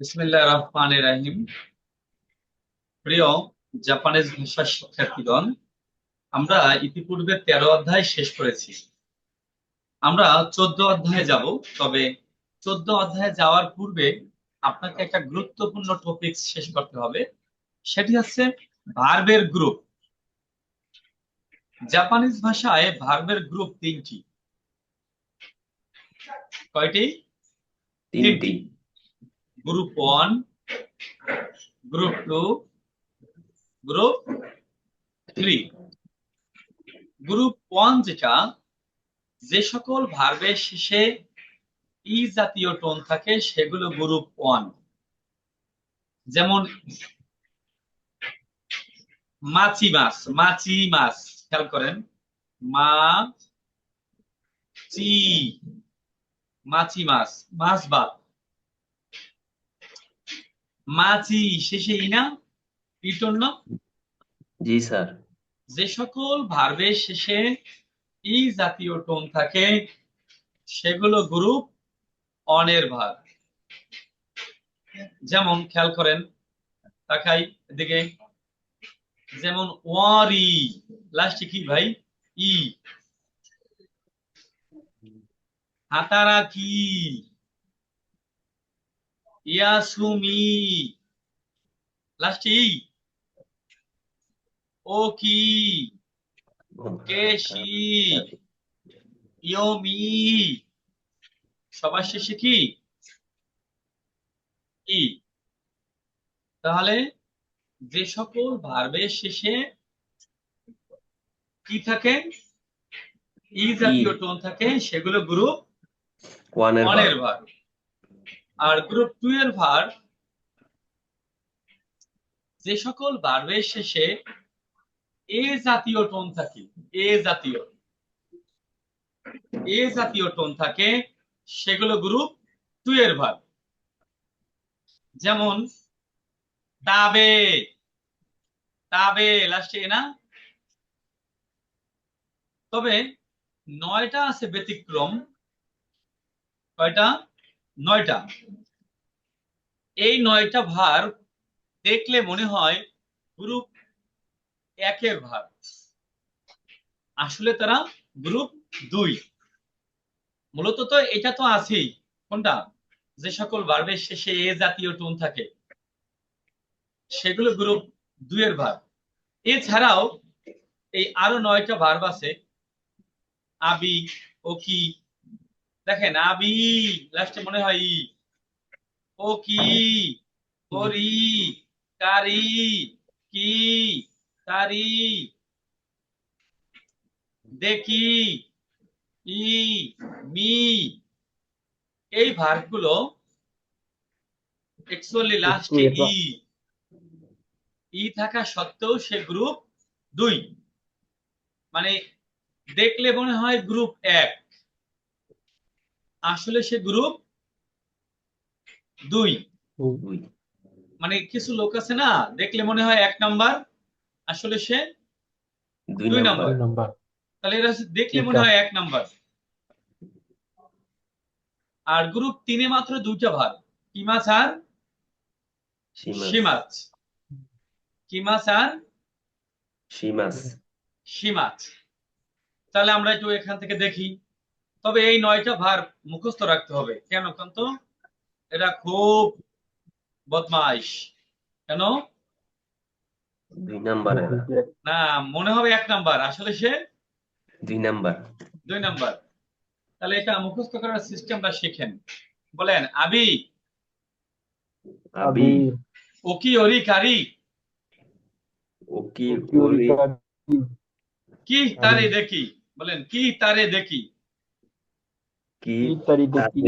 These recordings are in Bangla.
বিসমিল্লাহ রহমান রাহিম। প্রিয় জাপানিজ ভাষা শিক্ষার্থীগণ আমরা ইতিপূর্বে তেরো অধ্যায় শেষ করেছি। আমরা চোদ্দ অধ্যায়ে যাব তবে চোদ্দ অধ্যায়ে যাওয়ার পূর্বে আপনাকে একটা গুরুত্বপূর্ণ টপিক শেষ করতে হবে। সেটি হচ্ছে ভার্বের গ্রুপ জাপানিজ ভাষায় ভার্বের গ্রুপ তিনটি। কয়টি? তিনটি। Group one group two group three group one যেটা, যে সকল ভার্বের শেষে ই জাতীয় টোন থাকে, সেগুলো গ্রুপ ওয়ান যেমন মাছি মাছ মাছি মাছ খেয়াল করেন। মা চি মাছি মাছ মাছ বাদ মাছি শেষে ইনা জি স্যার। যে সকল ভার্বের শেষে ই জাতীয় টোন থাকে সেগুলো গ্রুপ অনের ভার যেমন খেয়াল করেন তাকাই এদিকে। যেমন ওয়ারি লাস্টে কি ভাই? ই। হাতারা কি? ইয়াসুমি লাস্টে ই ও কি কেশি ইয়মি সবার শেষে কি? ই তাহলে যে সকল ভার্বের শেষে কি থাকে? ই জাতীয় টোন থাকে সেগুলো গ্রুপ ওয়ানের ওয়ানের ভার আর গ্রুপ টু এর ভার, যে সকল ভার্বের শেষে এ জাতীয় টোন থাকে, এ জাতীয়। এ জাতীয় টোন থাকে, সেগুলো গ্রুপ টু এর ভার। যেমন, তাবে তাবে লাস্টে না? তবে, নয়টা আছে ব্যতিক্রম, কয়টা? নয়টা। এই নয়টা ভার দেখলে মনে হয় গ্রুপ একের ভার। আসলে তারা গ্রুপ দুই। মূলত তো এটা তো আছেই। কোনটা? যে সকল ভার্বের শেষে এ জাতীয় টোন থাকে। সেগুলো গ্রুপ দুইয়ের ভার। এছাড়াও এই আরও নয়টা ভার্ব আছে। আবি ও কি দেখেন আবি লাস্টে মনে হয় ই। ও কি করি কারি কি তারি দেখি ই মি। এই ভার্বগুলো অ্যাকচুয়ালি লাস্টে ই। ই থাকা সত্ত্বেও সে গ্রুপ দুই। মানে দেখলে মনে হয় গ্রুপ এক। আসলে সে গ্রুপ দুই। মানে কিছু লোক আছে না দেখলে মনে হয় এক নাম্বার আসলে সে দুই দুই নাম্বার। তাহলে এরা দেখলে মনে হয় এক নাম্বার। আর গ্রুপ তিনে মাত্র দুইটা ভাগ। কি মাছ আর? সীমাস সীমাছ কি মাছ আর? সীমাস সীমাছ তাহলে আমরা একটু এখান থেকে দেখি। তবে এই নয়টা ভার মুখস্থ রাখতে হবে। কেন কারণ তো এটা খুব বদমাইশ। কেন? দুই নাম্বার না মনে হবে এক নাম্বার। আসলে সে? দুই নাম্বার। দুই নাম্বার। তাহলে এটা মুখস্থ করার সিস্টেমটা শিখেন। বলেন আবি। আবি। ওকি ওরি কারি ওকি ওরি কি তারে দেখি? বলেন কি তারে দেখি? কি দেখি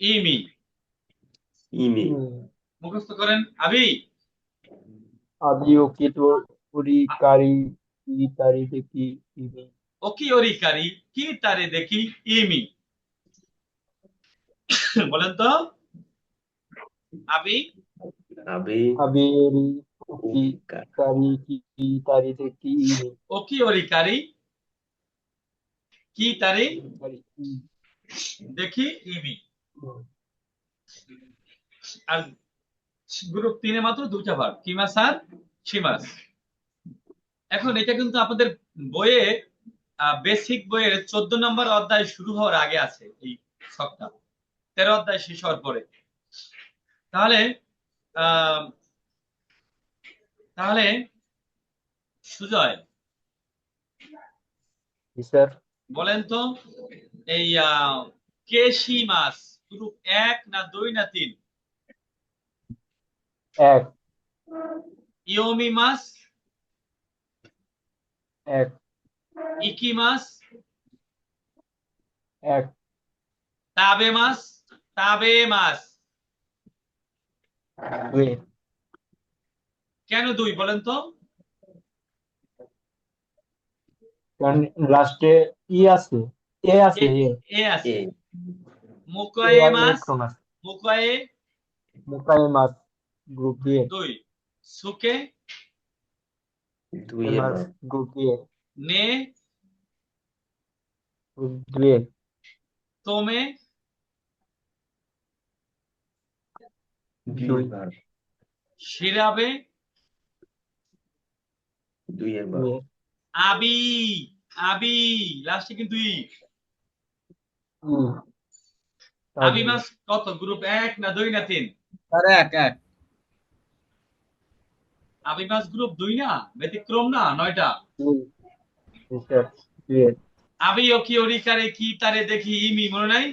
ইমি ইমি মুখস্থ করেন আবি কেটো পুরি কারি ইত্যাদি দেখি ইমি ওকি ওরি কারি কি তারে দেখি ইমি বলেন তো আবি আবি আবেরি কি কারি কি ইত্যাদি দেখি ইমি ওকি ওরি কারি কি তারে দেখি ইমি। আর গ্রুপ তিনে মাত্র দুইটা ভার্ব কি মাছ আর? সি মাছ এখন এটা কিন্তু আপনাদের বইয়ে বেসিক বইয়ের চোদ্দ নম্বর অধ্যায় শুরু হওয়ার আগে আছে এই সবটা তেরো অধ্যায় শেষ হওয়ার পরে। তাহলে আহ, তাহলে সুজয়। স্যার। বলেন তো এই কেশি মাছ? গ্রুপ এক না দুই না তিন? এক। ইয়মি মাছ? এক। ইকি মাছ? এক। তাবে মাছ? তাবে মাছ। দুই। কেন দুই বলেন তো? কারণ লাস্টে ই আছে এ আছে এ আছে। এ আছে। মুকয়ে? মুকাই মাছ গ্রুপ দিয়ে দুই। সুকে? দুই গ্রুপ দিয়ে E নে? গ্রুপ দুয়ে তোমে? শিরাবে? আবি। আবি লাস্টে কিন্তু ই। আবি মাছ কত? গ্রুপ এক না দুই না তিন? স্যার এক এক। আবি মাছ গ্রুপ দুই না? ব্যতিক্রম না? নয়টা? আবি ও কি অরিকারে কি তারে দেখি ইমি মনে নাই?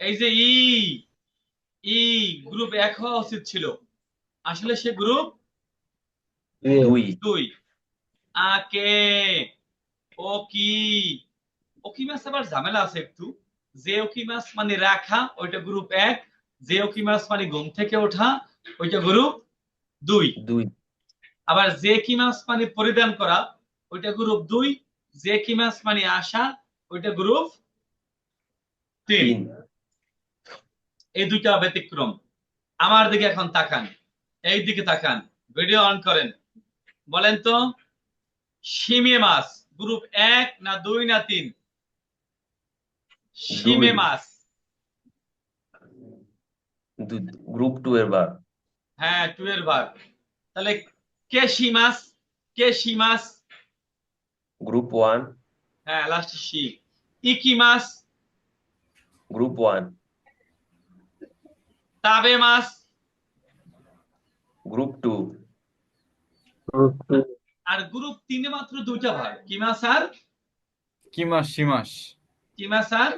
এই যে ই ই গ্রুপ এক হওয়া উচিত ছিল। আসলে সে গ্রুপ দুই। দুই। আকে ও কি ও কি মাছ আবার ঝামেলা আছে একটু। যে ও কি মাছ মানে রাখা ওইটা গ্রুপ এক। যে ও কি মাছ মানে ঘুম থেকে ওঠা ওইটা গ্রুপ দুই। দুই। আবার যে কি মাছ মানে পরিধান করা ওইটা গ্রুপ দুই। যে কি মাছ মানে আসা ওইটা গ্রুপ তিন। তিন। এই দুইটা ব্যতিক্রম। আমার দিকে এখন তাকান এই দিকে তাকান। ভিডিও অন করেন। বলেন তো? শিমে মাছ গ্রুপ এক না দুই না তিন? শিমে মাছ। গ্রুপ টু এর ভার্ব হ্যাঁ টুয়েলভ ভাগ তাহলে কেশি মাছ? কেশি মাছ? Group one. হ্যাঁ লাস্ট শি ইকি মাছ? Group one. তাবে মাছ। Group two. Group two. আর গ্রুপ তিনে মাত্র দুইটা ভাগ কি মাছ আর? কি মাস সি মাস কি মাছ আর?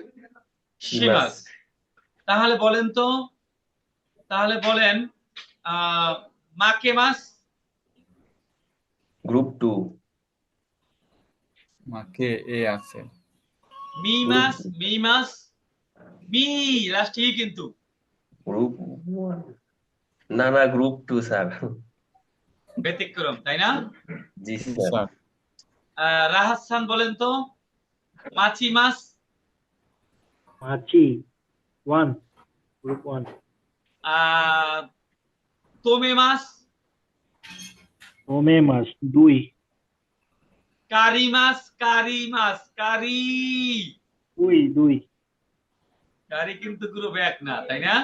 সি সি মাছ। মাছ। তাহলে বলেন তো তাহলে বলেন মাকে মাস গ্রুপ টু। মাকে এ আছে। মি মাস মি মাস মি লাস্ট ই কিন্তু। গ্রুপ না না গ্রুপ টু স্যার। ব্যতিক্রম তাই না? জি জি, স্যার। স্যার। আহ, রাহাত খান বলেন তো মাছি মাছ? মাছি ওয়ান গ্রুপ ওয়ান। আহ, তোমে মাছ? ওমে মাছ দুই। কারি মাছ কারি মাছ কারি। দুই দুই। কারি কিন্তু গ্রুপ এক না তাই না?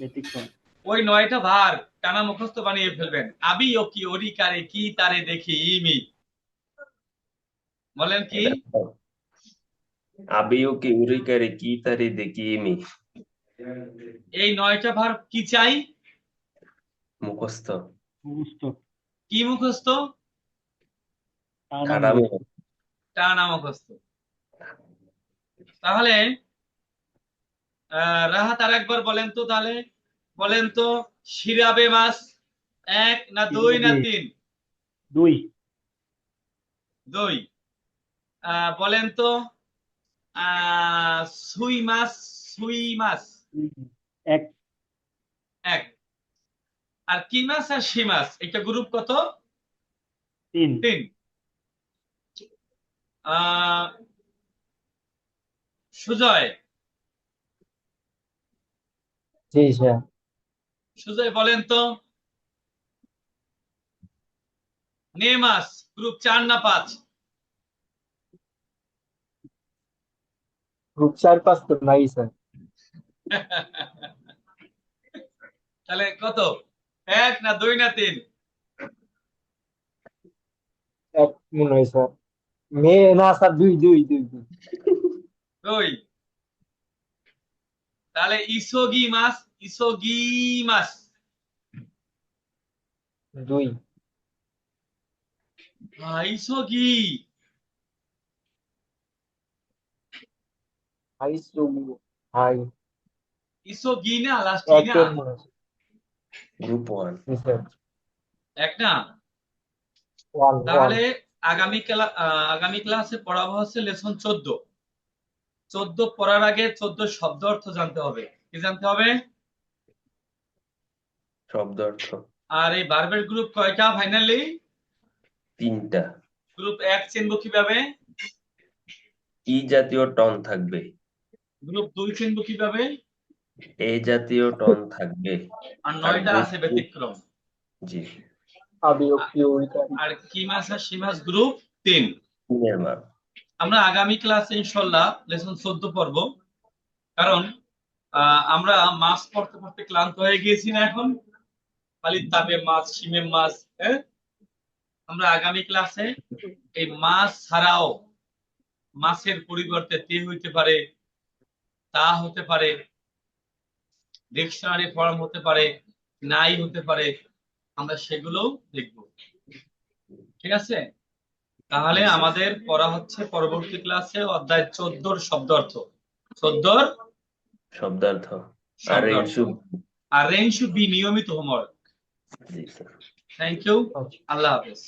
ব্যতিক্রম। ওই নয়টা ভার টানা মুখস্থ বানিয়ে ফেলবেন। আবি ও কি ওরি কারে কি তারে দেখি ইমি বলেন কি? আবিও কে উরিকারে কি তারে দেখি মি। এই নয়টা ভার কি চাই? মুখস্থ। সমস্ত কি মুখস্থ? টানা মুখস্থ। তাহলে আহ, রাহাত আর একবার বলেন তো তাহলে। বলেন তো শিরাবে মাছ এক না দুই না তিন? দুই। দুই। আহ, বলেন তো আহ, সুই মাছ সুই মাছ? এক। এক। আর কি মাছ আর সি মাছ? এটা গ্রুপ কত? তিন। তিন। আহ, সুজয়? জি স্যার। সুজয় বলেন তো। নে মাছ গ্রুপ চার না পাঁচ? গ্রুপ চার পাঁচ তো নাই স্যার তাহলে কত? এক না দুই না তিন? এক মনে হয় স্যার মেয়ে না স্যার দুই দুই দুই। দুই। তাহলে ইসোগি মাস ইসোগি মাস দুই ইসোগি। High সুগু high. ইসোগি না লাস্ট না? গ্রুপ ওয়ান এক না? তাহলে আগামী ক্লা আগামী ক্লাসে পড়াবো হচ্ছে লেসন চোদ্দ। চোদ্দ পড়ার আগে চোদ্দ শব্দ অর্থ জানতে হবে। কি জানতে হবে? শব্দ অর্থ। আর এই বারবের গ্রুপ কয়টা ফাইনালি তিনটা। গ্রুপ এক চিনবো কীভাবে? ই জাতীয় টন থাকবে। গ্রুপ দুই চিনবো কীভাবে? এ জাতীয় টন থাকবে। আর নয়টা আছে ব্যতিক্রম। জি। আর কি মাস আর সি মাস গ্রুপ তিন। তিনের আমরা আগামী ক্লাসে ইনশাল্লাহ লেসন চোদ্দ পর্ব কারণ আমরা মাছ পড়তে পড়তে ক্লান্ত হয়ে গিয়েছি না এখন? খালি তাপে মাছ শিমে মাছ হ্যাঁ? আমরা আগামী ক্লাসে এই মাছ ছাড়াও মাছের পরিবর্তে তে হইতে পারে, তা হতে পারে, ডিকশনারি ফর্ম হতে পারে, নাই হতে পারে, আমরা সেগুলো দেখব। ঠিক আছে? তাহলে আমাদের পড়া হচ্ছে পরবর্তী ক্লাসে অধ্যায় চোদ্দর শব্দার্থ। চোদ্দর? শব্দার্থ। আর রেঞ্জ বি নিয়মিত হোমওয়ার্ক। থ্যাংক ইউ আচ্ছা আল্লাহ হাফেজ।